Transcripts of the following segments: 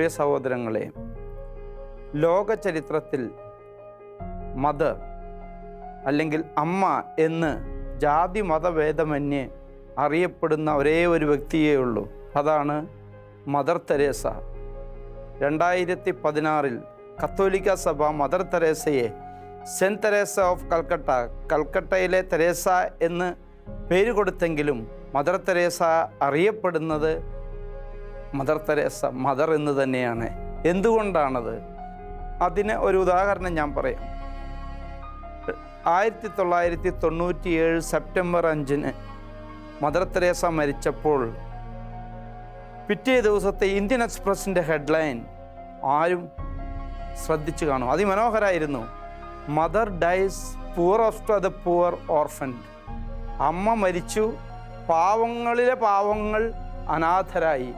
പ്രിയ സഹോദരങ്ങളെ ലോക ചരിത്രത്തിൽ മദർ അല്ലെങ്കിൽ അമ്മ എന്ന് ജാതി മതഭേദമന്യേ അറിയപ്പെടുന്ന ഒരേ ഒരു വ്യക്തിയേ ഉള്ളൂ. അതാണ് മദർ തെരേസ. രണ്ടായിരത്തി പതിനാറിൽ കത്തോലിക്ക സഭ മദർ തെരേസയെ സെന്റ് തെരേസ ഓഫ് കൽക്കട്ട കൽക്കട്ടയിലെ തെരേസ എന്ന് പേര് കൊടുത്തെങ്കിലും മദർ തെരേസ അറിയപ്പെടുന്നത് മദർ തെരേസ മദർ എന്ന് തന്നെയാണ്. എന്തുകൊണ്ടാണത്? അതിന് ഒരു ഉദാഹരണം ഞാൻ പറയാം. ആയിരത്തി തൊള്ളായിരത്തി തൊണ്ണൂറ്റിയേഴ് സെപ്റ്റംബർ അഞ്ചിന് മദർ തെരേസ മരിച്ചപ്പോൾ പിറ്റേ ദിവസത്തെ ഇന്ത്യൻ എക്സ്പ്രസിന്റെ ഹെഡ്ലൈൻ ആരും ശ്രദ്ധിച്ചു കാണും. അതിമനോഹരായിരുന്നു. Mother dies poor of the poor orphan. അമ്മ മരിച്ചു. പാവങ്ങളിലെ പാവങ്ങൾ അനാഥരായി.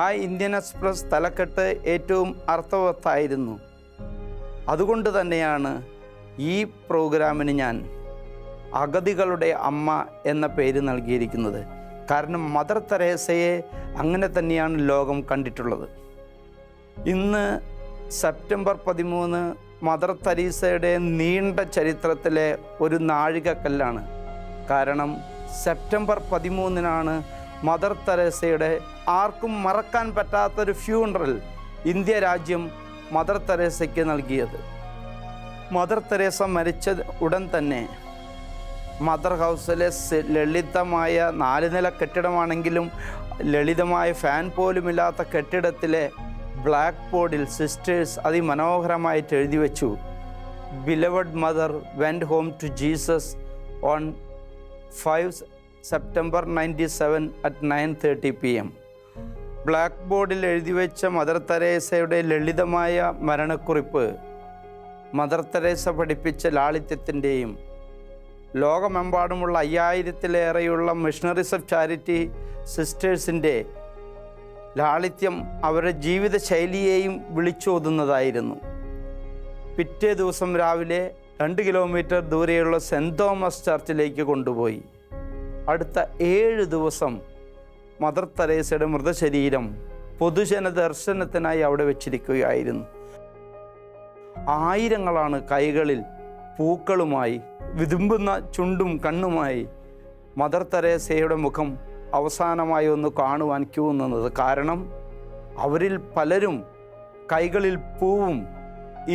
ആ ഇന്ത്യൻ എക്സ്പ്രസ് തലക്കെട്ട് ഏറ്റവും അർത്ഥവത്തായിരുന്നു. അതുകൊണ്ട് തന്നെയാണ് ഈ പ്രോഗ്രാമിന് ഞാൻ അഗതികളുടെ അമ്മ എന്ന പേര് നൽകിയിരിക്കുന്നത്. കാരണം മദർ തെരേസയെ അങ്ങനെ തന്നെയാണ് ലോകം കണ്ടിട്ടുള്ളത്. ഇന്ന് സെപ്റ്റംബർ പതിമൂന്ന് മദർ തെരേസയുടെ നീണ്ട ചരിത്രത്തിലെ ഒരു നാഴികക്കല്ലാണ് കാരണം സെപ്റ്റംബർ പതിമൂന്നിനാണ് മദർ തെരേസയുടെ ആർക്കും മറക്കാൻ പറ്റാത്തൊരു ഫ്യൂണറൽ ഇന്ത്യ രാജ്യം മദർ തെരേസയ്ക്ക് നൽകിയത്. മദർ തെരേസ മരിച്ച ഉടൻ തന്നെ മദർ ഹൗസിലെ ലളിതമായ നാല് നില കെട്ടിടമാണെങ്കിലും ലളിതമായ ഫാൻ പോലുമില്ലാത്ത കെട്ടിടത്തിലെ ബ്ലാക്ക് ബോർഡിൽ സിസ്റ്റേഴ്സ് അതിമനോഹരമായിട്ട് എഴുതി വെച്ചു. Beloved Mother went home to Jesus on five September ninety seven at nine thirty P M black ബോർഡിൽ എഴുതി വെച്ച മദർ തെരേസയുടെ ലളിതമായ മരണക്കുറിപ്പ്. മദർ തെരേസ പഠിപ്പിച്ച ലാളിത്യത്തിന്റെയും ലോകമെമ്പാടുമുള്ള അയ്യായിരത്തിലേറെയുള്ള മിഷണറീസ് ഓഫ് ചാരിറ്റി സിസ്റ്റേഴ്സിന്റെ ലാളിത്യം അവരുടെ ജീവിത ശൈലിയെയും വിളിച്ചോതുന്നതായിരുന്നു. പിറ്റേ ദിവസം രാവിലെ രണ്ട് കിലോമീറ്റർ ദൂരെയുള്ള സെന്റ് തോമസ് ചർച്ചിലേക്ക് കൊണ്ടുപോയി. അടുത്ത ഏഴ് ദിവസം മദർ തെരേസയുടെ മൃതശരീരം പൊതുജന ദർശനത്തിനായി അവിടെ വെച്ചിരിക്കുകയായിരുന്നു. ആയിരങ്ങളാണ് കൈകളിൽ പൂക്കളുമായി വിതുമ്പുന്ന ചുണ്ടും കണ്ണുമായി മദർ തെരേസയുടെ മുഖം അവസാനമായി ഒന്ന് കാണുവാൻ ക്യൂ നിന്നത്. കാരണം അവരിൽ പലരും കൈകളിൽ പൂവും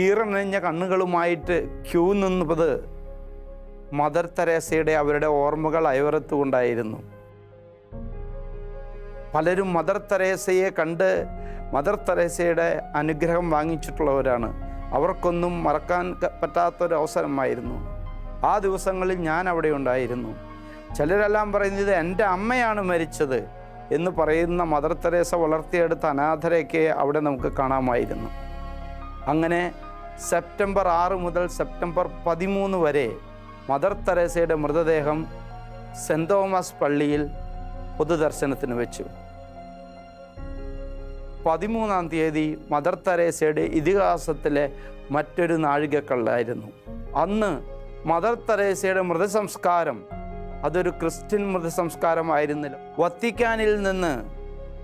ഈറനഞ്ഞ കണ്ണുകളുമായിട്ട് ക്യൂ നിന്നത് മദർ തെരേസയുടെ അവരുടെ ഓർമ്മകൾ അയവറത്തുകൊണ്ടായിരുന്നു. പലരും മദർ തെരേസയെ കണ്ട് മദർ തെരേസയുടെ അനുഗ്രഹം വാങ്ങിച്ചിട്ടുള്ളവരാണ്. അവർക്കൊന്നും മറക്കാൻ പറ്റാത്തൊരു അവസരമായിരുന്നു ആ ദിവസങ്ങളിൽ ഞാൻ അവിടെ ഉണ്ടായിരുന്നു. ചിലരെല്ലാം പറയുന്നത് എന്റെ അമ്മയാണ് മരിച്ചത് എന്ന് പറയുന്ന മദർ തെരേസ വളർത്തിയെടുത്ത അനാഥരെയൊക്കെ അവിടെ നമുക്ക് കാണാമായിരുന്നു. അങ്ങനെ സെപ്റ്റംബർ ആറ് മുതൽ സെപ്റ്റംബർ പതിമൂന്ന് വരെ മദർ തെരേസയുടെ മൃതദേഹം സെന്റ് തോമസ് പള്ളിയിൽ പൊതുദർശനത്തിന് വെച്ചു. പതിമൂന്നാം തീയതി മദർ തെരേസയുടെ ഇതിഹാസത്തിലെ മറ്റൊരു നാഴികക്കല്ലായിരുന്നു. അന്ന് മദർ തെരേസയുടെ മൃതസംസ്കാരം അതൊരു ക്രിസ്ത്യൻ മൃതസംസ്കാരമായിരുന്നില്ല. വത്തിക്കാനിൽ നിന്ന്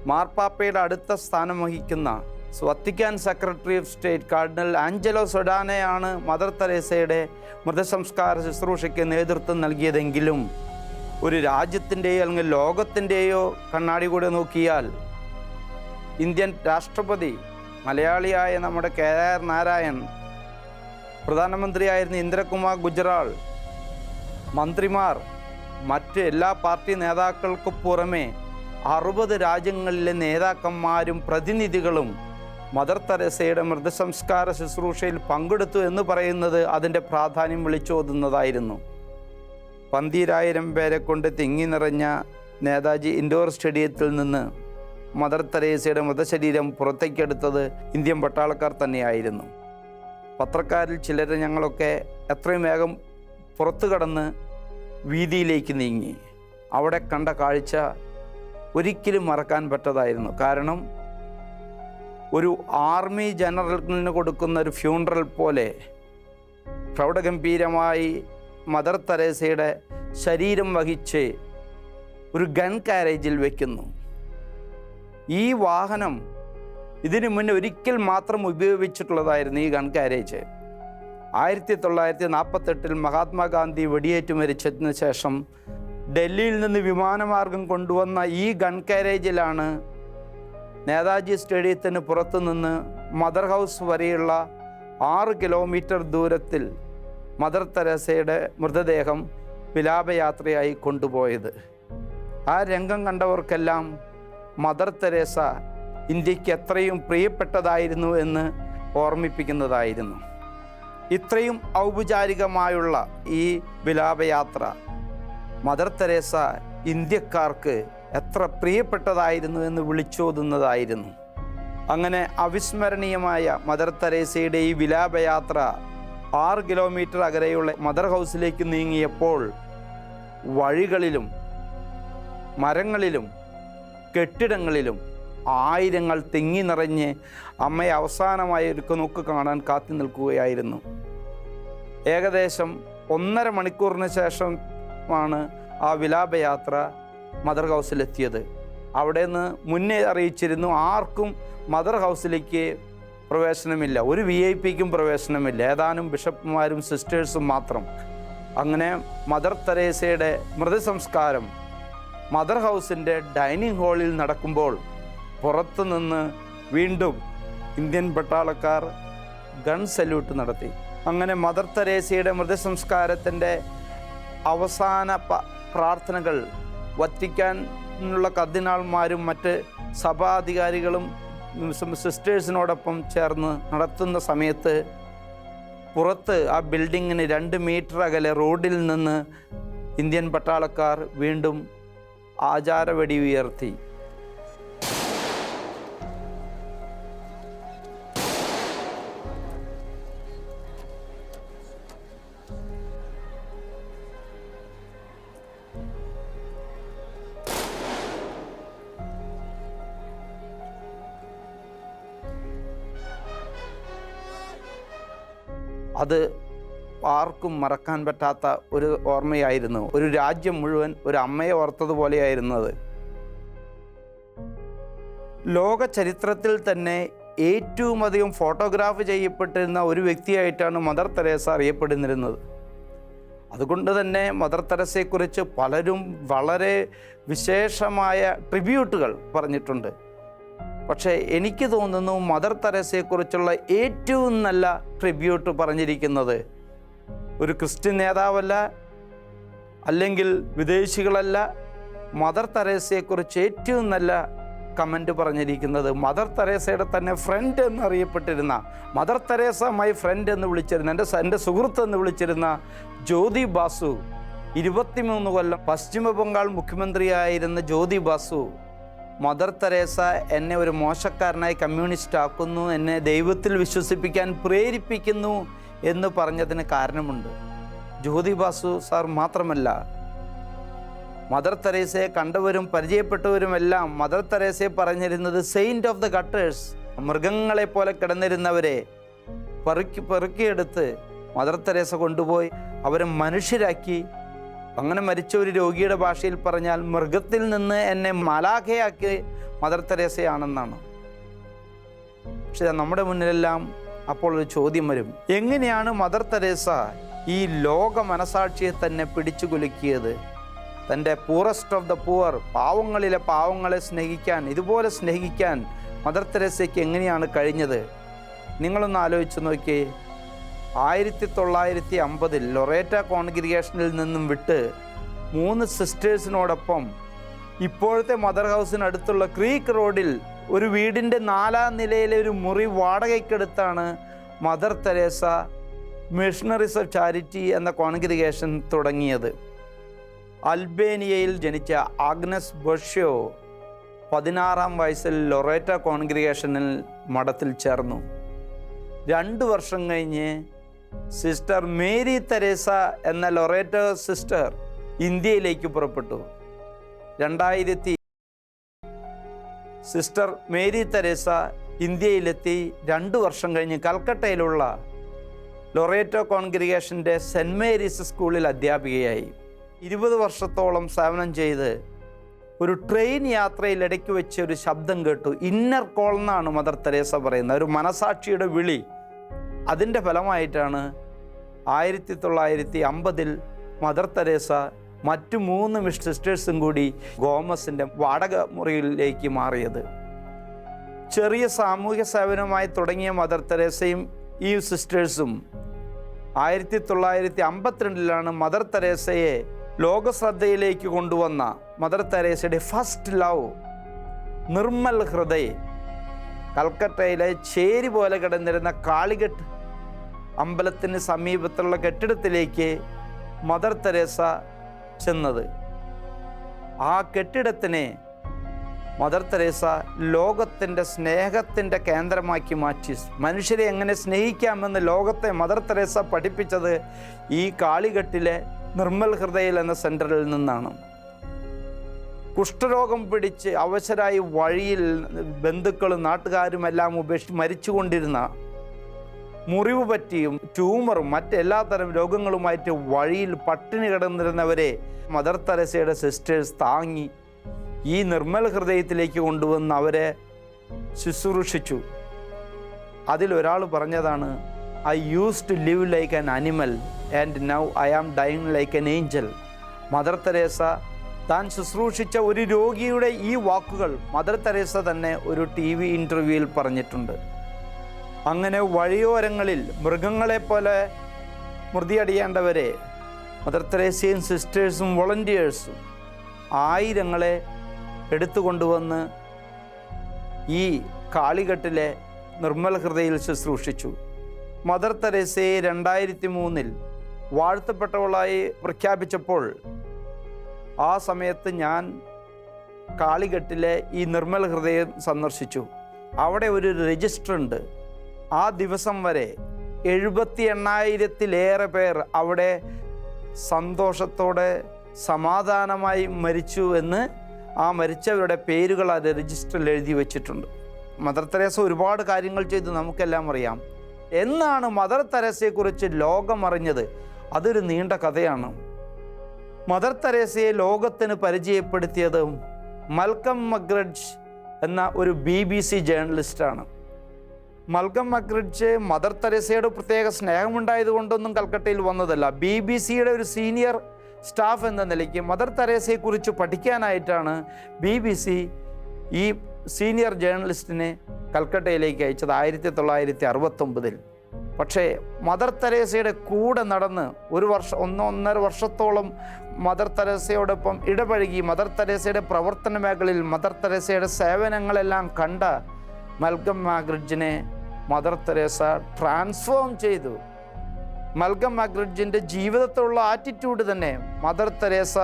മാർപ്പാപ്പയുടെ അടുത്ത സ്ഥാനം വഹിക്കുന്ന Vatican secretary of state cardinal Angelo സൊഡാനയാണ് mother തെരേസയുടെ മൃതസംസ്കാര ശുശ്രൂഷയ്ക്ക് നേതൃത്വം നൽകിയതെങ്കിലും ഒരു രാജ്യത്തിന്റെയോ അല്ലെങ്കിൽ ലോകത്തിന്റെയോ കണ്ണാടി കൂടെ നോക്കിയാൽ ഇന്ത്യൻ രാഷ്ട്രപതി മലയാളിയായ നമ്മുടെ കെ ആർ നാരായൺ പ്രധാനമന്ത്രിയായിരുന്ന ഇന്ദ്രകുമാർ ഗുജറാൾ മന്ത്രിമാർ മറ്റ് എല്ലാ പാർട്ടി നേതാക്കൾക്ക് പുറമെ അറുപത് രാജ്യങ്ങളിലെ നേതാക്കന്മാരും പ്രതിനിധികളും മദർ തെരേസയുടെ മൃതസംസ്കാര ശുശ്രൂഷയിൽ പങ്കെടുത്തു എന്ന് പറയുന്നത് അതിന്റെ പ്രാധാന്യം വിളിച്ചോതുന്നതായിരുന്നു. പന്തീരായിരം പേരെ കൊണ്ട് തിങ്ങി നിറഞ്ഞ നേതാജി ഇൻഡോർ സ്റ്റേഡിയത്തിൽ നിന്ന് മദർ തെരേസയുടെ മൃതശരീരം പുറത്തേക്കെടുത്തത് ഇന്ത്യൻ പട്ടാളക്കാർ തന്നെയായിരുന്നു. പത്രക്കാരിൽ ചിലർ ഞങ്ങളൊക്കെ എത്രയും വേഗം പുറത്തു കടന്ന് വീതിയിലേക്ക് നീങ്ങി. അവിടെ കണ്ട കാഴ്ച ഒരിക്കലും മറക്കാൻ പറ്റതായിരുന്നു. കാരണം ഒരു ആർമി ജനറലിന് കൊടുക്കുന്ന ഒരു ഫ്യൂണറൽ പോലെ പ്രൗഢഗംഭീരമായി മദർ തെരേസയുടെ ശരീരം വഹിച്ച് ഒരു ഗൺ കാരേജിൽ വെക്കുന്നു. ഈ വാഹനം ഇതിനു മുന്നേ ഒരിക്കൽ മാത്രം ഉപയോഗിച്ചിട്ടുള്ളതായിരുന്നു ഈ ഗൺ കാരേജ് ആയിരത്തി തൊള്ളായിരത്തി നാൽപ്പത്തെട്ടിൽ മഹാത്മാഗാന്ധി വെടിയേറ്റ് മരിച്ചതിന് ശേഷം ഡൽഹിയിൽ നിന്ന് വിമാനമാർഗം കൊണ്ടുവന്ന ഈ ഗൺ കാരേജിലാണ് നേതാജി സ്റ്റേഡിയത്തിന് പുറത്തുനിന്ന് മദർ ഹൗസ് വരെയുള്ള ആറ് കിലോമീറ്റർ ദൂരത്തിൽ മദർ തെരേസയുടെ മൃതദേഹം വിലാപയാത്രയായി കൊണ്ടുപോയത്. ആ രംഗം കണ്ടവർക്കെല്ലാം മദർ തെരേസ ഇന്ത്യയ്ക്ക് എത്രയും പ്രിയപ്പെട്ടതായിരുന്നു എന്ന് ഓർമ്മിപ്പിക്കുന്നതായിരുന്നു. ഇത്രയും ഔപചാരികമായുള്ള ഈ വിലാപയാത്ര മദർ തെരേസ ഇന്ത്യക്കാർക്ക് എത്ര പ്രിയപ്പെട്ടതായിരുന്നു എന്ന് വിളിച്ചോതുന്നതായിരുന്നു. അങ്ങനെ അവിസ്മരണീയമായ മദർ തെരേസയുടെ ഈ വിലാപയാത്ര ആറ് കിലോമീറ്റർ അകലെയുള്ള മദർ ഹൗസിലേക്ക് നീങ്ങിയപ്പോൾ വഴികളിലും മരങ്ങളിലും കെട്ടിടങ്ങളിലും ആയിരങ്ങൾ തിങ്ങി നിറഞ്ഞ് അമ്മയെ അവസാനമായി ഒരു നോക്ക് കാണാൻ കാത്തി നിൽക്കുകയായിരുന്നു. ഏകദേശം ഒന്നര മണിക്കൂറിന് ശേഷമാണ് ആ വിലാപയാത്ര മദർ ഹൗസിലെത്തിയത്. അവിടെ നിന്ന് മുന്നേ അറിയിച്ചിരുന്നു ആർക്കും മദർ ഹൗസിലേക്ക് പ്രവേശനമില്ല. ഒരു വി ഐ പിക്കും പ്രവേശനമില്ല. ഏതാനും ബിഷപ്പുമാരും സിസ്റ്റേഴ്സും മാത്രം. അങ്ങനെ മദർ തെരേസയുടെ മൃതസംസ്കാരം മദർ ഹൗസിന്റെ ഡൈനിങ് ഹാളിൽ നടക്കുമ്പോൾ പുറത്തു നിന്ന് വീണ്ടും ഇന്ത്യൻ പട്ടാളക്കാർ ഗൺ സല്യൂട്ട് നടത്തി. അങ്ങനെ മദർ തെരേസയുടെ മൃതസംസ്കാരത്തിന്റെ അവസാന പ്രാർത്ഥനകൾ വത്തിക്കാനുള്ള കർദിനാൾമാരും മറ്റ് സഭാധികാരികളും സിസ്റ്റേഴ്സിനോടൊപ്പം ചേർന്ന് നടത്തുന്ന സമയത്ത് പുറത്ത് ആ ബിൽഡിങ്ങിന് രണ്ട് മീറ്റർ അകലെ റോഡിൽ നിന്ന് ഇന്ത്യൻ പട്ടാളക്കാർ വീണ്ടും ആചാരവെടി ഉയർത്തി അത് ആർക്കും മറക്കാൻ പറ്റാത്ത ഒരു ഓർമ്മയായിരുന്നു. ഒരു രാജ്യം മുഴുവൻ ഒരു അമ്മയെ ഓർത്തതുപോലെയായിരുന്നു അത് ലോക ചരിത്രത്തിൽ തന്നെ ഏറ്റവും അധികം ഫോട്ടോഗ്രാഫ് ചെയ്യപ്പെട്ടിരുന്ന ഒരു വ്യക്തിയായിട്ടാണ് മദർ തെരേസ അറിയപ്പെടുന്നിരുന്നത്. അതുകൊണ്ട് തന്നെ മദർ തെരേസയെക്കുറിച്ച് പലരും വളരെ വിശേഷമായ ട്രിബ്യൂട്ടുകൾ പറഞ്ഞിട്ടുണ്ട്. പക്ഷേ എനിക്ക് തോന്നുന്നു മദർ തെരേസയെക്കുറിച്ചുള്ള ഏറ്റവും നല്ല ട്രിബ്യൂട്ട് പറഞ്ഞിരിക്കുന്നത് ഒരു ക്രിസ്ത്യൻ നേതാവല്ല അല്ലെങ്കിൽ വിദേശികളല്ല മദർ തെരേസയെക്കുറിച്ച് ഏറ്റവും നല്ല കമന്റ് പറഞ്ഞിരിക്കുന്നത് മദർ തെരേസയുടെ തന്നെ ഫ്രണ്ട് എന്നറിയപ്പെട്ടിരുന്ന മദർ തെരേസ മൈ ഫ്രണ്ട് എന്ന് വിളിച്ചിരുന്ന എന്റെ എന്റെ സുഹൃത്ത് എന്ന് വിളിച്ചിരുന്ന ജ്യോതി ബാസു ഇരുപത്തിമൂന്ന് കൊല്ലം പശ്ചിമ ബംഗാൾ മുഖ്യമന്ത്രിയായിരുന്ന ജ്യോതി ബാസു മദർ തെരേസ എന്നെ ഒരു മോശക്കാരനായി കമ്മ്യൂണിസ്റ്റ് ആക്കുന്നു എന്നെ ദൈവത്തിൽ വിശ്വസിപ്പിക്കാൻ പ്രേരിപ്പിക്കുന്നു എന്ന് പറഞ്ഞതിന് കാരണമുണ്ട്. ജ്യോതി ബാസു സാർ മാത്രമല്ല മദർ തെരേസയെ കണ്ടവരും പരിചയപ്പെട്ടവരുമെല്ലാം മദർ തെരേസയെ പറഞ്ഞിരുന്നത് സെയിന്റ് ഓഫ് ദ ഗട്ടേഴ്സ് മൃഗങ്ങളെ പോലെ കിടന്നിരുന്നവരെ പെറുക്കി പെറുക്കിയെടുത്ത് മദർ തെരേസ കൊണ്ടുപോയി അവരെ മനുഷ്യരാക്കി. അങ്ങനെ മരിച്ച ഒരു രോഗിയുടെ ഭാഷയിൽ പറഞ്ഞാൽ മൃഗത്തിൽ നിന്ന് എന്നെ മലാഖയാക്കി മദർ തെരേസയാണെന്നാണ്. പക്ഷെ നമ്മുടെ മുന്നിലെല്ലാം അപ്പോൾ ഒരു ചോദ്യം വരും. എങ്ങനെയാണ് മദർ തെരേസ ഈ ലോക മനസാക്ഷിയെ തന്നെ പിടിച്ചു കുലുക്കിയത്? തന്റെ പൂറസ്റ്റ് ഓഫ് ദ പൂവർ പാവങ്ങളിലെ പാവങ്ങളെ സ്നേഹിക്കാൻ ഇതുപോലെ സ്നേഹിക്കാൻ മദർ തെരേസയ്ക്ക് എങ്ങനെയാണ് കഴിഞ്ഞത്? നിങ്ങളൊന്ന് ആലോചിച്ച് നോക്കിയേ. ആയിരത്തി തൊള്ളായിരത്തി അമ്പതിൽ ലൊറേറ്റ കോൺഗ്രിഗേഷനിൽ നിന്നും വിട്ട് മൂന്ന് സിസ്റ്റേഴ്സിനോടൊപ്പം ഇപ്പോഴത്തെ മദർ ഹൗസിനടുത്തുള്ള ക്രീക്ക് റോഡിൽ ഒരു വീടിന്റെ നാലാം നിലയിലെ ഒരു മുറി വാടകയ്ക്കെടുത്താണ് Mother Teresa Missionaries of Charity എന്ന കോൺഗ്രിഗേഷൻ തുടങ്ങിയത്. അൽബേനിയയിൽ ജനിച്ച ആഗ്നസ് ബൊഷ്യോ പതിനാറാം വയസ്സിൽ ലൊറേറ്റ കോൺഗ്രിഗേഷനിൽ മഠത്തിൽ ചേർന്നു. രണ്ട് വർഷം കഴിഞ്ഞ് സിസ്റ്റർ മേരി തെരേസ എന്ന ലൊറേറ്റ സിസ്റ്റർ ഇന്ത്യയിലേക്ക് പുറപ്പെട്ടു. രണ്ടായിരത്തി സിസ്റ്റർ മേരി തെരേസ ഇന്ത്യയിലെത്തി രണ്ട് വർഷം കഴിഞ്ഞ് കൽക്കട്ടയിലുള്ള ലൊറേറ്റോ കോൺഗ്രിഗേഷന്റെ സെന്റ് മേരീസ് സ്കൂളിൽ അധ്യാപികയായി. ഇരുപത് വർഷത്തോളം സേവനം ചെയ്ത് ഒരു ട്രെയിൻ യാത്രയിൽ ഇടയ്ക്ക് വെച്ച് ഒരു ശബ്ദം കേട്ടു. ഇന്നർ കോൾ എന്നാണ് മദർ തെരേസ പറയുന്നത്. ഒരു മനസാക്ഷിയുടെ വിളി. അതിന്റെ ഫലമായിട്ടാണ് ആയിരത്തി തൊള്ളായിരത്തി അമ്പതിൽ മദർ തെരേസ മറ്റു മൂന്ന് സിസ്റ്റേഴ്സും കൂടി ഗോമസിന്റെ വാടക മുറിയിലേക്ക് മാറിയത്. ചെറിയ സാമൂഹ്യ സേവനമായി തുടങ്ങിയ മദർ തെരേസയും ഈ സിസ്റ്റേഴ്സും ആയിരത്തി തൊള്ളായിരത്തി അമ്പത്തിരണ്ടിലാണ് മദർ തെരേസയെ ലോകശ്രദ്ധയിലേക്ക് കൊണ്ടുവന്ന മദർ തെരേസയുടെ ഫസ്റ്റ് ലവ് നിർമ്മൽ ഹൃദയ്. കൽക്കട്ടയിലെ ചേരി പോലെ കിടന്നിരുന്ന കാളികെട്ട് അമ്പലത്തിന് സമീപത്തുള്ള കെട്ടിടത്തിലേക്ക് മദർ തെരേസ ചെന്നത്. ആ കെട്ടിടത്തിനെ മദർ തെരേസ ലോകത്തിന്റെ സ്നേഹത്തിന്റെ കേന്ദ്രമാക്കി മാറ്റി. മനുഷ്യരെ എങ്ങനെ സ്നേഹിക്കാമെന്ന് ലോകത്തെ മദർ തെരേസ പഠിപ്പിച്ചത് ഈ കാളികെട്ടിലെ നിർമ്മൽ ഹൃദയൽ എന്ന സെന്ററിൽ നിന്നാണ്. കുഷ്ഠരോഗം പിടിച്ച് അവശരായി വഴിയിൽ ബന്ധുക്കളും നാട്ടുകാരും എല്ലാം ഉപേക്ഷിച്ച് മരിച്ചുകൊണ്ടിരുന്ന മുറിവ് പറ്റിയും ട്യൂമറും മറ്റെല്ലാ തരം രോഗങ്ങളുമായിട്ട് വഴിയിൽ പട്ടിണി കിടന്നിരുന്നവരെ മദർ തെരേസയുടെ സിസ്റ്റേഴ്സ് താങ്ങി ഈ നിർമ്മൽ ഹൃദയത്തിലേക്ക് കൊണ്ടുവന്ന് അവരെ ശുശ്രൂഷിച്ചു. അതിലൊരാൾ പറഞ്ഞതാണ് I used to live like an animal and now I am dying like an angel Mother Teresa താൻ ശുശ്രൂഷിച്ച ഒരു രോഗിയുടെ ഈ വാക്കുകൾ മദർ തെരേസ തന്നെ ഒരു ടി വി ഇന്റർവ്യൂവിൽ പറഞ്ഞിട്ടുണ്ട്. അങ്ങനെ വഴിയോരങ്ങളിൽ മൃഗങ്ങളെപ്പോലെ മൃതിയടിയേണ്ടവരെ മദർ തെരേസയും സിസ്റ്റേഴ്സും വോളണ്ടിയേഴ്സും ആയിരങ്ങളെ എടുത്തുകൊണ്ടുവന്ന് ഈ കാളികെട്ടിലെ നിർമ്മലഹൃദയിൽ ശുശ്രൂഷിച്ചു. മദർ തെരേസയെ രണ്ടായിരത്തി മൂന്നിൽ വാഴ്ത്തപ്പെട്ടവളായി പ്രഖ്യാപിച്ചപ്പോൾ ആ സമയത്ത് ഞാൻ കാളികെട്ടിലെ ഈ നിർമ്മലഹൃദയം സന്ദർശിച്ചു. അവിടെ ഒരു രജിസ്റ്റർ ഉണ്ട് ആ ദിവസം വരെ എഴുപത്തി എണ്ണായിരത്തിലേറെ പേർ അവിടെ സന്തോഷത്തോടെ സമാധാനമായി മരിച്ചു എന്ന് ആ മരിച്ചവരുടെ പേരുകൾ അത് രജിസ്റ്ററിൽ എഴുതി വച്ചിട്ടുണ്ട്. മദർ തെരേസ ഒരുപാട് കാര്യങ്ങൾ ചെയ്ത് നമുക്കെല്ലാം അറിയാം. എന്നാണ് മദർ തെരേസയെക്കുറിച്ച് ലോകം അറിഞ്ഞത്. അതൊരു നീണ്ട കഥയാണ്. മദർ തെരേസയെ ലോകത്തിന് പരിചയപ്പെടുത്തിയത് മൽക്കം മഗ്രഡ്ജ് എന്ന ഒരു ബി ബി സി ജേർണലിസ്റ്റാണ് മൽക്കം മക്രിഡ്ജ് മദർ തെരേസയുടെ പ്രത്യേക സ്നേഹമുണ്ടായതുകൊണ്ടൊന്നും കൽക്കട്ടയിൽ വന്നതല്ല. ബി ബി സിയുടെ ഒരു സീനിയർ സ്റ്റാഫ് എന്ന നിലയ്ക്ക് മദർ തെരേസയെക്കുറിച്ച് പഠിക്കാനായിട്ടാണ് ബി ബി സി ഈ സീനിയർ ജേർണലിസ്റ്റിനെ കൽക്കട്ടയിലേക്ക് അയച്ചത് ആയിരത്തി തൊള്ളായിരത്തി അറുപത്തൊമ്പതിൽ പക്ഷേ മദർ തെരേസയുടെ കൂടെ നടന്ന് ഒരു വർഷം ഒന്നോ ഒന്നര വർഷത്തോളം മദർ തെരേസയോടൊപ്പം ഇടപഴകി മദർ തെരേസയുടെ പ്രവർത്തന മേഖലയിൽ മദർ തെരേസയുടെ സേവനങ്ങളെല്ലാം കണ്ട മൽഗം മാഗ്രിഡ്ജിനെ മദർ തെരേസ ട്രാൻസ്ഫോം ചെയ്തു. മൽഗം മഗ്രഡ്ജിന്റെ ജീവിതത്തിലുള്ള ആറ്റിറ്റ്യൂഡ് തന്നെ മദർ തെരേസ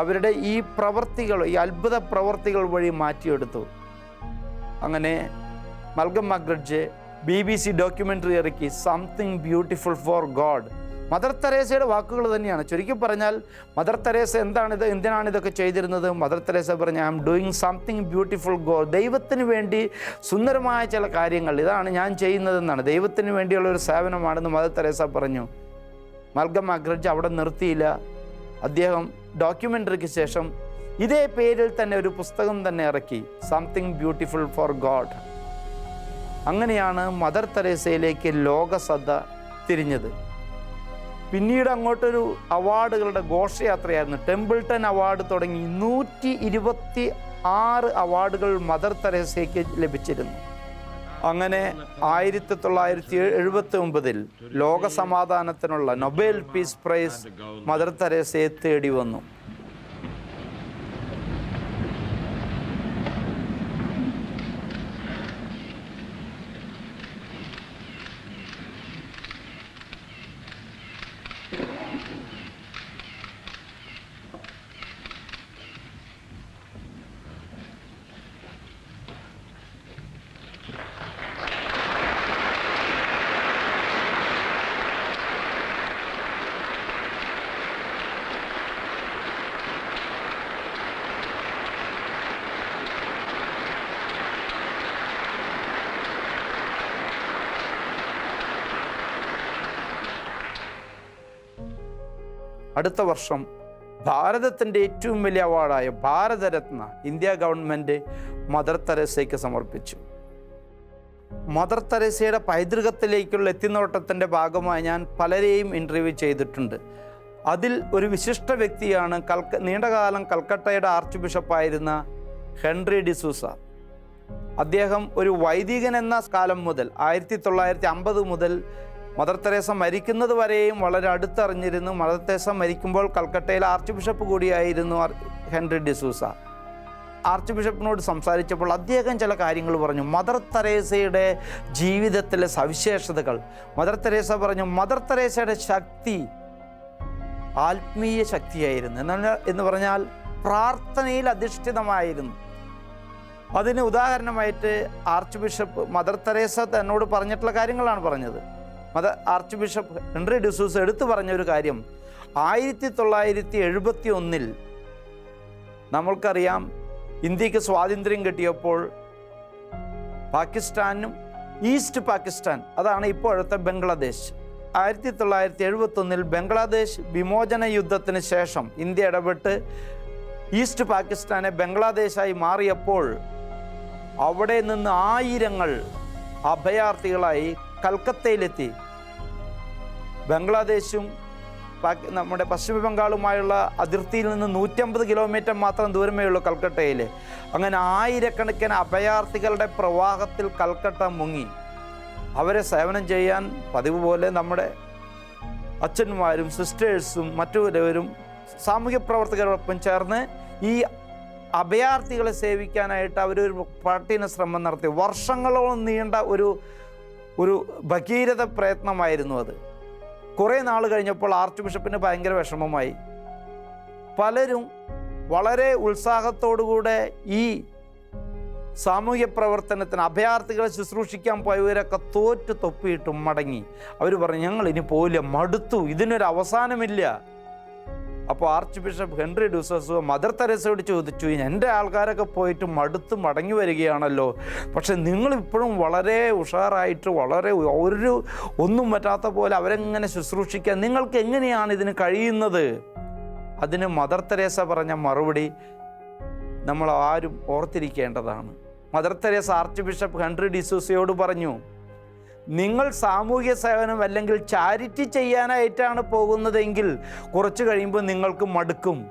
അവരുടെ ഈ പ്രവർത്തികൾ ഈ അത്ഭുത പ്രവർത്തികൾ വഴി മാറ്റിയെടുത്തു. അങ്ങനെ Malcolm Muggeridge B B C documentary ഇറക്കി something beautiful for God Mother തെരേസയുടെ വാക്കുകൾ തന്നെയാണ്. ചുരുക്കി പറഞ്ഞാൽ മദർ തെരേസ എന്താണിത് എന്തിനാണ് ഇതൊക്കെ ചെയ്തിരുന്നത്? മദർ തെരേസ പറഞ്ഞ I'm doing something beautiful go ദൈവത്തിന് വേണ്ടി സുന്ദരമായ ചില കാര്യങ്ങൾ. ഇതാണ് ഞാൻ ചെയ്യുന്നതെന്നാണ്. ദൈവത്തിന് വേണ്ടിയുള്ള ഒരു സേവനമാണെന്ന് മദർ തെരേസ പറഞ്ഞു. മൽഗം അഗ്രജ് അവിടെ നിർത്തിയില്ല. അദ്ദേഹം ഡോക്യുമെന്ററിക്ക് ശേഷം ഇതേ പേരിൽ തന്നെ ഒരു പുസ്തകം തന്നെ ഇറക്കി. സംതിങ് ബ്യൂട്ടിഫുൾ ഫോർ ഗോഡ് അങ്ങനെയാണ് മദർ തെരേസയിലേക്ക് ലോകസദ തിരിഞ്ഞത്. പിന്നീട് അങ്ങോട്ടൊരു അവാർഡുകളുടെ ഘോഷയാത്രയായിരുന്നു. ടെമ്പിൾട്ടൺ അവാർഡ് തുടങ്ങി നൂറ്റി ഇരുപത്തി ആറ് അവാർഡുകൾ മദർ തെരേസയ്ക്ക് ലഭിച്ചിരുന്നു. അങ്ങനെ ആയിരത്തി തൊള്ളായിരത്തി എഴുപത്തി ഒമ്പതിൽ ലോകസമാധാനത്തിനുള്ള നൊബേൽ പീസ് പ്രൈസ് മദർ തെരേസയെ തേടി വന്നു അടുത്ത വർഷം ഭാരതത്തിന്റെ ഏറ്റവും വലിയ അവാർഡായ ഭാരതരത്ന ഇന്ത്യ ഗവൺമെന്റ് മദർ തെരേസയ്ക്ക് സമർപ്പിച്ചു. മദർ തെരേസയുടെ പൈതൃകത്തിലേക്കുള്ള എത്തിനോട്ടത്തിന്റെ ഭാഗമായി ഞാൻ പലരെയും ഇന്റർവ്യൂ ചെയ്തിട്ടുണ്ട്. അതിൽ ഒരു വിശിഷ്ട വ്യക്തിയാണ് കൽക്ക നീണ്ടകാലം കൽക്കട്ടയുടെ ആർച്ച് ബിഷപ്പായിരുന്ന ഹെൻറി ഡിസൂസ അദ്ദേഹം ഒരു വൈദികൻ എന്ന കാലം മുതൽ ആയിരത്തി തൊള്ളായിരത്തി അമ്പത് മുതൽ മദർ തെരേസ മരിക്കുന്നത് വരെയും വളരെ അടുത്തറിഞ്ഞിരുന്നു. മദർ തെരേസ മരിക്കുമ്പോൾ കൽക്കട്ടയിലെ ആർച്ച് ബിഷപ്പ് കൂടിയായിരുന്നു ഹെൻറി ഡിസൂസ ആർച്ച് ബിഷപ്പിനോട് സംസാരിച്ചപ്പോൾ അദ്ദേഹം ചില കാര്യങ്ങൾ പറഞ്ഞു. മദർ തെരേസയുടെ ജീവിതത്തിലെ സവിശേഷതകൾ. മദർ തെരേസ പറഞ്ഞു മദർ തെരേസയുടെ ശക്തി ആത്മീയ ശക്തിയായിരുന്നു. എന്നാൽ എന്ന് പറഞ്ഞാൽ പ്രാർത്ഥനയിൽ അധിഷ്ഠിതമായിരുന്നു. അതിന് ഉദാഹരണമായിട്ട് ആർച്ച് ബിഷപ്പ് മദർ തെരേസ തന്നോട് പറഞ്ഞിട്ടുള്ള കാര്യങ്ങളാണ് പറഞ്ഞത്. Mother archbishop Henry D'Souza എടുത്തു പറഞ്ഞ ഒരു കാര്യം. ആയിരത്തി തൊള്ളായിരത്തി എഴുപത്തി ഒന്നിൽ നമ്മൾക്കറിയാം ഇന്ത്യയ്ക്ക് സ്വാതന്ത്ര്യം കിട്ടിയപ്പോൾ പാകിസ്ഥാനും ഈസ്റ്റ് പാകിസ്ഥാൻ അതാണ് ഇപ്പോഴത്തെ ബംഗ്ലാദേശ്. ആയിരത്തി തൊള്ളായിരത്തി എഴുപത്തൊന്നിൽ ബംഗ്ലാദേശ് വിമോചന യുദ്ധത്തിന് ശേഷം ഇന്ത്യ ഇടപെട്ട് ഈസ്റ്റ് പാകിസ്ഥാനെ ബംഗ്ലാദേശായി മാറിയപ്പോൾ അവിടെ നിന്ന് ആയിരങ്ങൾ അഭയാർത്ഥികളായി കൽക്കത്തയിലെത്തി. ബംഗ്ലാദേശും നമ്മുടെ പശ്ചിമ ബംഗാളുമായുള്ള അതിർത്തിയിൽ നിന്ന് നൂറ്റമ്പത് കിലോമീറ്റർ മാത്രം ദൂരമേ ഉള്ളൂ കൽക്കട്ടയിൽ അങ്ങനെ ആയിരക്കണക്കിന് അഭയാർത്ഥികളുടെ പ്രവാഹത്തിൽ കൽക്കട്ട മുങ്ങി. അവരെ സേവനം ചെയ്യാൻ പതിവ് പോലെ നമ്മുടെ അച്ഛന്മാരും സിസ്റ്റേഴ്സും മറ്റുള്ളവരും സാമൂഹ്യ പ്രവർത്തകരോടൊപ്പം ചേർന്ന് ഈ അഭയാർത്ഥികളെ സേവിക്കാനായിട്ട് അവരൊരു പാർട്ടീന ശ്രമം നടത്തി. വർഷങ്ങളോളം നീണ്ട ഒരു ഒരു ഭഗീരഥ പ്രയത്നമായിരുന്നു അത്. കുറേ നാൾ കഴിഞ്ഞപ്പോൾ ആർച്ച് ബിഷപ്പിന് ഭയങ്കര വിഷമമായി. പലരും വളരെ ഉത്സാഹത്തോടുകൂടെ ഈ സാമൂഹ്യ പ്രവർത്തനത്തിന് അഭയാർത്ഥികളെ ശുശ്രൂഷിക്കാൻ പോയവരൊക്കെ തോറ്റ് തൊപ്പിയിട്ടും മടങ്ങി. അവർ പറഞ്ഞു ഞങ്ങൾ ഇനി പോയില്ല മടുത്തു ഇതിനൊരു അവസാനമില്ല. അപ്പോൾ archbishop Henry D'Souza Mother തെരേസയോട് ചോദിച്ചു എന്റെ ആൾക്കാരൊക്കെ പോയിട്ട് മടുത്ത് മടങ്ങി വരികയാണല്ലോ. പക്ഷെ നിങ്ങളിപ്പോഴും വളരെ ഉഷാറായിട്ട് വളരെ ഒരു ഒന്നും പറ്റാത്ത പോലെ അവരെങ്ങനെ ശുശ്രൂഷിക്കാൻ നിങ്ങൾക്ക് എങ്ങനെയാണ് ഇതിന് കഴിയുന്നത്? അതിന് മദർ തെരേസ പറഞ്ഞ മറുപടി നമ്മൾ ആരും ഓർത്തിരിക്കേണ്ടതാണ്. Mother Teresa archbishop Henry ഡിസൂസയോട് പറഞ്ഞു നിങ്ങൾ സാമൂഹ്യ സേവനം അല്ലെങ്കിൽ ചാരിറ്റി ചെയ്യാനായിട്ടാണ് പോകുന്നതെങ്കിൽ കുറച്ച് കഴിയുമ്പോൾ നിങ്ങൾക്ക് മടുക്കും.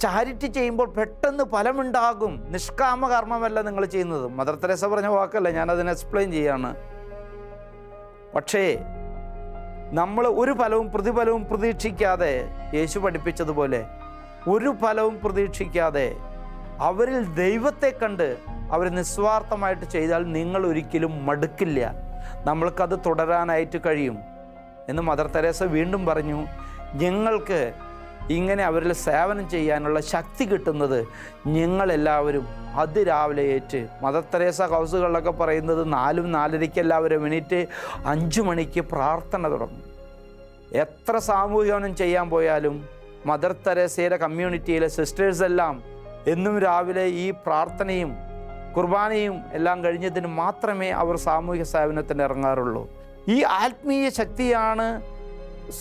ചാരിറ്റി ചെയ്യുമ്പോൾ പെട്ടെന്ന് ഫലമുണ്ടാകും. നിഷ്കാമ കർമ്മമല്ല നിങ്ങൾ ചെയ്യുന്നത്. മദർ തെരേസ പറഞ്ഞ വാക്കല്ല ഞാൻ അതിനെ എക്സ്പ്ലെയിൻ ചെയ്യാണ്. പക്ഷേ നമ്മൾ ഒരു ഫലവും പ്രതിഫലവും പ്രതീക്ഷിക്കാതെ യേശു പഠിപ്പിച്ചതുപോലെ ഒരു ഫലവും പ്രതീക്ഷിക്കാതെ അവരിൽ ദൈവത്തെ കണ്ട് അവർ നിസ്വാർത്ഥമായിട്ട് ചെയ്താൽ നിങ്ങൾ ഒരിക്കലും മടുക്കില്ല. നമ്മൾക്കത് തുടരാനായിട്ട് കഴിയും. എന്ന് മദർ തെരേസ വീണ്ടും പറഞ്ഞു ഞങ്ങൾക്ക് ഇങ്ങനെ അവരിൽ സേവനം ചെയ്യാനുള്ള ശക്തി കിട്ടുന്നത് ഞങ്ങളെല്ലാവരും അതിരാവിലെ ഏറ്റ്. മദർ തെരേസ ഹൗസുകളിലൊക്കെ പറയുന്നത് നാലും നാലരയ്ക്ക് എല്ലാവരും എണീറ്റ് അഞ്ചു മണിക്ക് പ്രാർത്ഥന തുടങ്ങും. എത്ര സാമൂഹികവനം ചെയ്യാൻ പോയാലും മദർ തെരേസയുടെ കമ്മ്യൂണിറ്റിയിലെ സിസ്റ്റേഴ്സ് എല്ലാം എന്നും രാവിലെ ഈ പ്രാർത്ഥനയും കുർബാനയും എല്ലാം കഴിഞ്ഞതിന് മാത്രമേ അവർ സാമൂഹ്യ സേവനത്തിന് ഇറങ്ങാറുള്ളൂ. ഈ ആത്മീയ ശക്തിയാണ്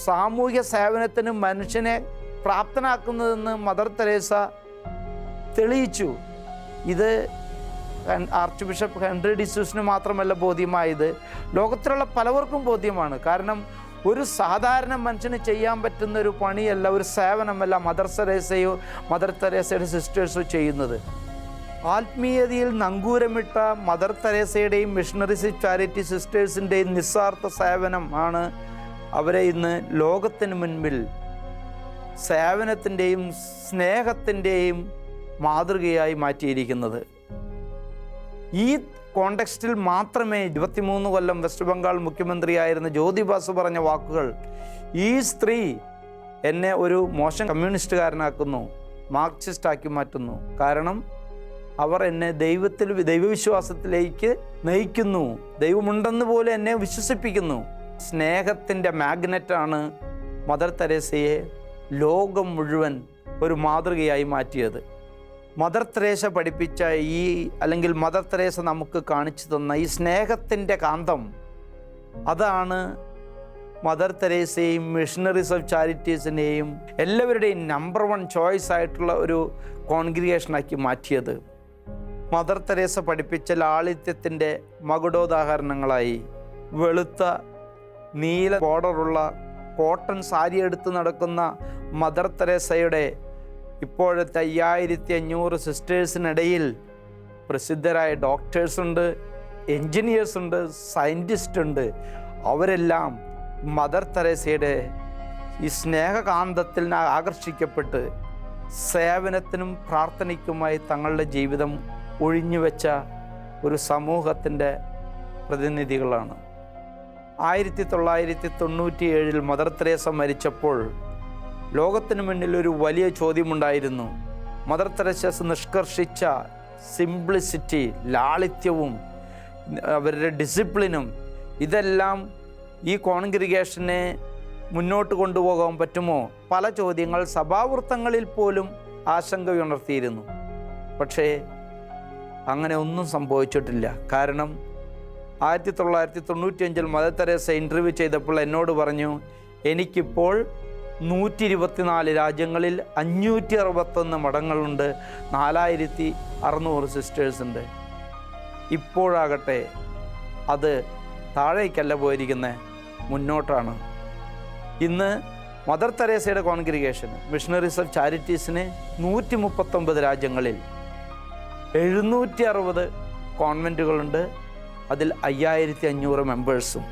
സാമൂഹ്യ സേവനത്തിന് മനുഷ്യനെ പ്രാപ്തനാക്കുന്നതെന്ന് മദർ തെരേസ തെളിയിച്ചു. ഇത് ആർച്ച് ബിഷപ്പ് ഹെൻറി ഡിസൂസിന് മാത്രമല്ല ബോധ്യമായത്. ലോകത്തിലുള്ള പലവർക്കും ബോധ്യമാണ്. കാരണം ഒരു സാധാരണ മനുഷ്യന് ചെയ്യാൻ പറ്റുന്ന ഒരു പണിയല്ല ഒരു സേവനമല്ല മദർ തെരേസയോ മദർ തെരേസയുടെ സിസ്റ്റേഴ്സോ ചെയ്യുന്നത്. ആത്മീയതയിൽ നങ്കൂരമിട്ട മദർ തെരേസയുടെയും മിഷണറീസ് ചാരിറ്റി സിസ്റ്റേഴ്സിന്റെയും നിസ്വാർത്ഥ സേവനം ആണ് അവരെ ഇന്ന് ലോകത്തിന് മുൻപിൽ സേവനത്തിന്റെയും സ്നേഹത്തിന്റെയും മാതൃകയായി മാറ്റിയിരിക്കുന്നത്. ഈ കോണ്ടെക്സ്റ്റിൽ മാത്രമേ ഇരുപത്തിമൂന്ന് കൊല്ലം വെസ്റ്റ് ബംഗാൾ മുഖ്യമന്ത്രിയായിരുന്ന ജ്യോതി ബാസു പറഞ്ഞ വാക്കുകൾ ഈ സ്ത്രീ എന്നെ ഒരു മോശം കമ്മ്യൂണിസ്റ്റുകാരനാക്കുന്നു മാർക്സിസ്റ്റാക്കി മാറ്റുന്നു. കാരണം അവർ എന്നെ ദൈവത്തിൽ ദൈവവിശ്വാസത്തിലേക്ക് നയിക്കുന്നു. ദൈവമുണ്ടെന്ന് പോലെ എന്നെ വിശ്വസിപ്പിക്കുന്നു. സ്നേഹത്തിന്റെ മാഗ്നറ്റാണ് മദർ തെരേസയെ ലോകം മുഴുവൻ ഒരു മാതൃകയായി മാറ്റിയത്. മദർ തെരേസ പഠിപ്പിച്ച ഈ അല്ലെങ്കിൽ മദർ തെരേസ നമുക്ക് കാണിച്ചു തന്ന ഈ സ്നേഹത്തിന്റെ കാന്തം അതാണ് മദർ തെരേസയും മിഷണറീസ് ഓഫ് ചാരിറ്റീസിനെയും എല്ലാവരുടെയും നമ്പർ വൺ ചോയ്സ് ആയിട്ടുള്ള ഒരു കോൺഗ്രിഗേഷനാക്കി മാറ്റിയത്. മദർ തെരേസ പഠിപ്പിച്ച ലാളിത്യത്തിന്റെ മകുടോദാഹരണങ്ങളായി വെളുത്ത നീല ബോർഡറുള്ള കോട്ടൺ സാരി എടുത്ത് നടക്കുന്ന മദർ തെരേസയുടെ ഇപ്പോഴത്തെ അയ്യായിരത്തി അഞ്ഞൂറ് സിസ്റ്റേഴ്സിനിടയിൽ പ്രസിദ്ധരായ ഡോക്ടേഴ്സുണ്ട് എൻജിനീയേഴ്സ് ഉണ്ട് സയന്റിസ്റ്റ് ഉണ്ട് അവരെല്ലാം മദർ തെരേസയുടെ ഈ സ്നേഹകാന്തത്തിൽ ആകർഷിക്കപ്പെട്ട് സേവനത്തിനും പ്രാർത്ഥനയ്ക്കുമായി തങ്ങളുടെ ജീവിതം ഒഴിഞ്ഞുവെച്ച ഒരു സമൂഹത്തിന്റെ പ്രതിനിധികളാണ്. ആയിരത്തി തൊള്ളായിരത്തി തൊണ്ണൂറ്റി ഏഴിൽ മദർ തെരേസ മരിച്ചപ്പോൾ ലോകത്തിന് മുന്നിൽ ഒരു വലിയ ചോദ്യമുണ്ടായിരുന്നു. മദർ തെരേസ നിഷ്കർഷിച്ച സിംപ്ലിസിറ്റി ലാളിത്യവും അവരുടെ ഡിസിപ്ലിനും ഇതെല്ലാം ഈ കോൺഗ്രിഗേഷനെ മുന്നോട്ട് കൊണ്ടുപോകാൻ പറ്റുമോ? പല ചോദ്യങ്ങൾ സഭാവൃത്തങ്ങളിൽ പോലും ആശങ്കയുണർത്തിയിരുന്നു പക്ഷേ അങ്ങനെ ഒന്നും സംഭവിച്ചിട്ടില്ല. കാരണം ആയിരത്തി തൊള്ളായിരത്തി തൊണ്ണൂറ്റിയഞ്ചിൽ മദർ തെരേസ ഇന്റർവ്യൂ ചെയ്തപ്പോൾ എന്നോട് പറഞ്ഞു എനിക്കിപ്പോൾ നൂറ്റി ഇരുപത്തിനാല് രാജ്യങ്ങളിൽ അഞ്ഞൂറ്റി അറുപത്തൊന്ന് മഠങ്ങളുണ്ട് നാലായിരത്തി അറുന്നൂറ് സിസ്റ്റേഴ്സ് ഉണ്ട്. ഇപ്പോഴാകട്ടെ അത് താഴേക്കല്ല പോയിരിക്കുന്നത് മുന്നോട്ടാണ്. ഇന്ന് മദർ തെരേസയുടെ കോൺഗ്രിഗേഷൻ മിഷണറീസ് ഓഫ് ചാരിറ്റീസിന് നൂറ്റി മുപ്പത്തൊമ്പത് രാജ്യങ്ങളിൽ എഴുന്നൂറ്റി അറുപത് കോൺവെന്റുകളുണ്ട് അതിൽ അയ്യായിരത്തി അഞ്ഞൂറ് മെമ്പേഴ്സും.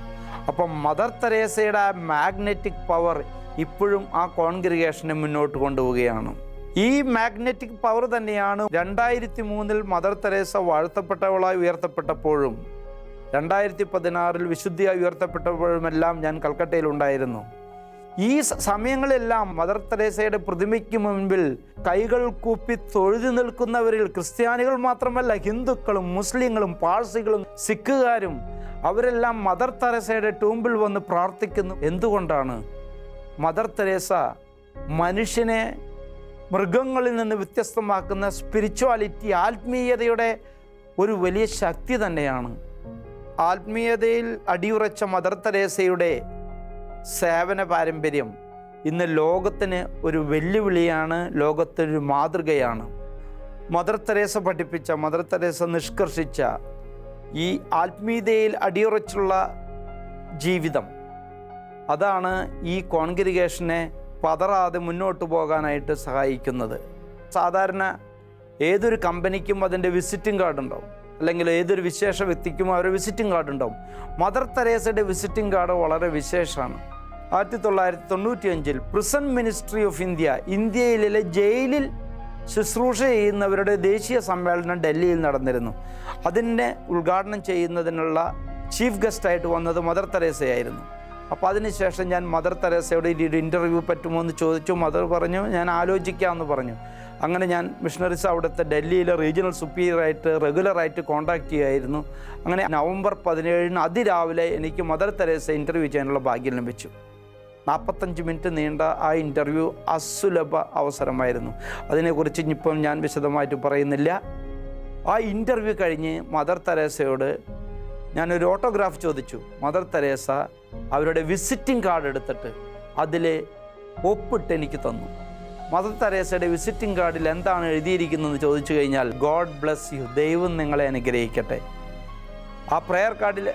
അപ്പം മദർ തെരേസയുടെ ആ മാഗ്നറ്റിക് പവർ ഇപ്പോഴും ആ കോൺഗ്രിഗേഷനെ മുന്നോട്ട് കൊണ്ടുപോവുകയാണ്. ഈ മാഗ്നറ്റിക് പവർ തന്നെയാണ് രണ്ടായിരത്തി മൂന്നിൽ മദർ തെരേസ വാഴ്ത്തപ്പെട്ടവളായി ഉയർത്തപ്പെട്ടപ്പോഴും രണ്ടായിരത്തി പതിനാറിൽ വിശുദ്ധിയായി ഉയർത്തപ്പെട്ടപ്പോഴുമെല്ലാം ഞാൻ കൽക്കട്ടയിലുണ്ടായിരുന്നു. ഈ സമയങ്ങളെല്ലാം മദർ തെരേസയുടെ പ്രതിമയ്ക്ക് മുൻപിൽ കൈകൾ കൂപ്പി തൊഴുതി നിൽക്കുന്നവരിൽ ക്രിസ്ത്യാനികൾ മാത്രമല്ല ഹിന്ദുക്കളും മുസ്ലിങ്ങളും പാഴ്സികളും സിഖുകാരും അവരെല്ലാം മദർ തെരേസയുടെ ടൂമ്പിൽ വന്ന് പ്രാർത്ഥിക്കുന്നു. എന്തുകൊണ്ടാണ് മദർ തെരേസ മനുഷ്യനെ മൃഗങ്ങളിൽ നിന്ന് വ്യത്യസ്തമാക്കുന്ന സ്പിരിച്വാലിറ്റി ആത്മീയതയുടെ ഒരു വലിയ ശക്തി തന്നെയാണ്? ആത്മീയതയിൽ അടിയുറച്ച മദർ തെരേസയുടെ സേവന പാരമ്പര്യം ഇന്ന് ലോകത്തിന് ഒരു വെല്ലുവിളിയാണ് ലോകത്തിനൊരു മാതൃകയാണ്. മദർ തെരേസ പഠിപ്പിച്ച മദർ തെരേസ നിഷ്കർഷിച്ച ഈ ആത്മീയതയിൽ അടിയുറച്ചുള്ള ജീവിതം. അതാണ് ഈ കോൺഗ്രിഗേഷനെ പതറാതെ മുന്നോട്ട് പോകാനായിട്ട് സഹായിക്കുന്നത്. സാധാരണ ഏതൊരു കമ്പനിക്കും അതിന്റെ വിസിറ്റിംഗ് കാർഡ് ഉണ്ടാവും അല്ലെങ്കിൽ ഏതൊരു വിശേഷ വ്യക്തിക്കും അവരുടെ വിസിറ്റിംഗ് കാർഡ് ഉണ്ടാവും. മദർ തെരേസയുടെ വിസിറ്റിംഗ് കാർഡ് വളരെ വിശേഷമാണ്. ആയിരത്തി തൊള്ളായിരത്തി തൊണ്ണൂറ്റി അഞ്ചിൽ പ്രിസൺ മിനിസ്ട്രി ഓഫ് ഇന്ത്യ ഇന്ത്യയിലെ ജയിലിൽ ശുശ്രൂഷ ചെയ്യുന്നവരുടെ ദേശീയ സമ്മേളനം ഡൽഹിയിൽ നടന്നിരുന്നു. അതിനെ ഉദ്ഘാടനം ചെയ്യുന്നതിനുള്ള ചീഫ് ഗസ്റ്റായിട്ട് വന്നത് മദർ തെരേസയായിരുന്നു അപ്പോൾ അതിനുശേഷം ഞാൻ മദർ തെരേസയോട് ഇന്റർവ്യൂ ഇന്റർവ്യൂ പറ്റുമോ എന്ന് ചോദിച്ചു. മദർ പറഞ്ഞു ഞാൻ ആലോചിക്കാമെന്ന് പറഞ്ഞു. അങ്ങനെ ഞാൻ മിഷണറീസ് അവിടുത്തെ ഡൽഹിയിലെ റീജിയണൽ സുപ്പീരിയറായിട്ട് റെഗുലറായിട്ട് കോൺടാക്ട് ചെയ്യുമായിരുന്നു അങ്ങനെ നവംബർ പതിനേഴിന് അതിരാവിലെ എനിക്ക് മദർ തെരേസ ഇന്റർവ്യൂ ചെയ്യാനുള്ള ഭാഗ്യം ലഭിച്ചു. നാൽപ്പത്തഞ്ച് മിനിറ്റ് നീണ്ട ആ ഇന്റർവ്യൂ അസുലഭ അവസരമായിരുന്നു. അതിനെക്കുറിച്ച് ഇനിയിപ്പം ഞാൻ വിശദമായിട്ട് പറയുന്നില്ല. ആ ഇന്റർവ്യൂ കഴിഞ്ഞ് മദർ തെരേസയോട് ഞാനൊരു ഓട്ടോഗ്രാഫ് ചോദിച്ചു. മദർ തെരേസ അവരുടെ വിസിറ്റിംഗ് കാർഡ് എടുത്തിട്ട് അതിൽ ഒപ്പിട്ട് എനിക്ക് തന്നു. മദർ തെരേസയുടെ വിസിറ്റിംഗ് കാർഡിൽ എന്താണ് എഴുതിയിരിക്കുന്നതെന്ന് ചോദിച്ചു കഴിഞ്ഞാൽ ഗോഡ് ബ്ലസ് യു ദൈവം നിങ്ങളെ അനുഗ്രഹിക്കട്ടെ. ആ പ്രെയർ കാർഡിൽ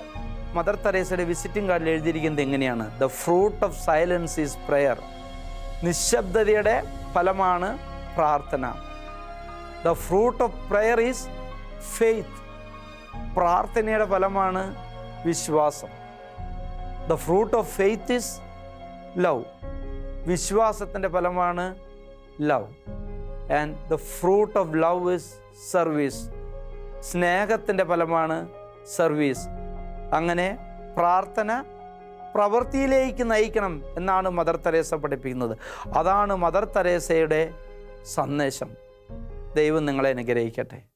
മദർ തെരേസയുടെ വിസിറ്റിംഗ് കാർഡിൽ എഴുതിയിരിക്കുന്നത് എങ്ങനെയാണ്? The fruit of silence is prayer നിശബ്ദതയുടെ ഫലമാണ് പ്രാർത്ഥന. The fruit of prayer is faith പ്രാർത്ഥനയുടെ ഫലമാണ് വിശ്വാസം. The fruit of faith is love വിശ്വാസത്തിന്റെ ഫലമാണ് love and the fruit of love is service സ്നേഹത്തിന്റെ ഫലമാണ് സർവീസ് അങ്ങനെ പ്രാർത്ഥന പ്രവൃത്തിയിലേക്ക് നയിക്കണം എന്നാണ് മദർ തെരേസ പഠിപ്പിക്കുന്നത്. അതാണ് മദർ തെരേസയുടെ സന്ദേശം. ദൈവം നിങ്ങളെ അനുഗ്രഹിക്കട്ടെ.